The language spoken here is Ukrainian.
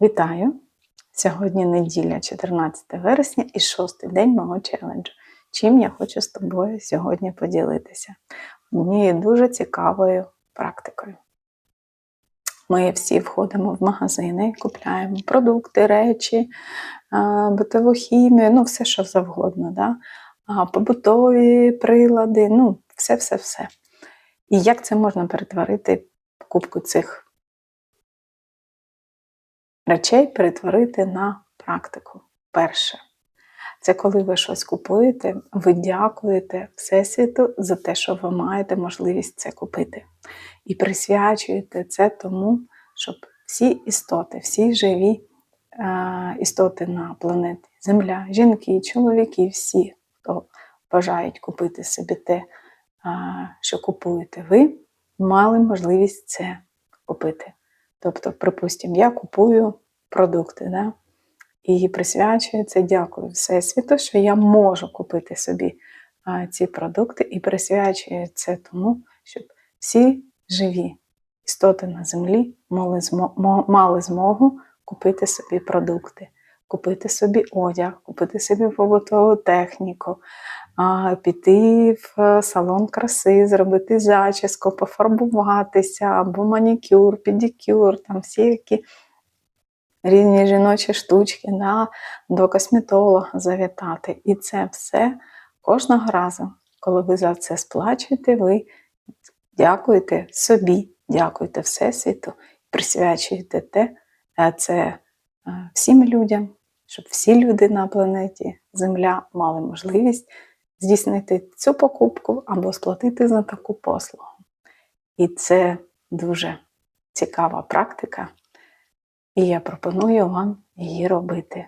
Вітаю! Сьогодні неділя, 14 вересня і шостий день мого челенджу. Чим я хочу з тобою сьогодні поділитися? Однією дуже цікавою практикою. Ми всі входимо в магазини, купляємо продукти, речі, битову хімію, ну все, що завгодно. Да? Побутові прилади, ну, все-все-все. І як це можна перетворити покупку цих речей перетворити на практику. Перше, це коли ви щось купуєте, ви дякуєте Всесвіту за те, що ви маєте можливість це купити. І присвячуєте це тому, щоб всі істоти, всі живі е, істоти на планеті, Земля, жінки, чоловіки, всі, хто бажають купити собі те, е, що купуєте ви, мали можливість це купити. Тобто, припустимо, я купую продукти, да? і присвячую це, дякую Всесвіту, що я можу купити собі а, ці продукти, і присвячую це тому, щоб всі живі істоти на землі мали, змо, мали змогу купити собі продукти, купити собі одяг, купити собі побутову техніку, піти в е, салон краси, зробити зачіску, пофарбуватися, або манікюр, педикюр, там всі які різні жіночі штучки, да, до косметолога завітати. І це все кожного разу, коли ви за це сплачуєте, ви дякуєте собі, дякуєте Всесвіту, присвячуєте те, це е, всім людям, щоб всі люди на планеті Земля мали можливість здійснити цю покупку або сплатити за таку послугу. І це дуже цікава практика, і я пропоную вам її робити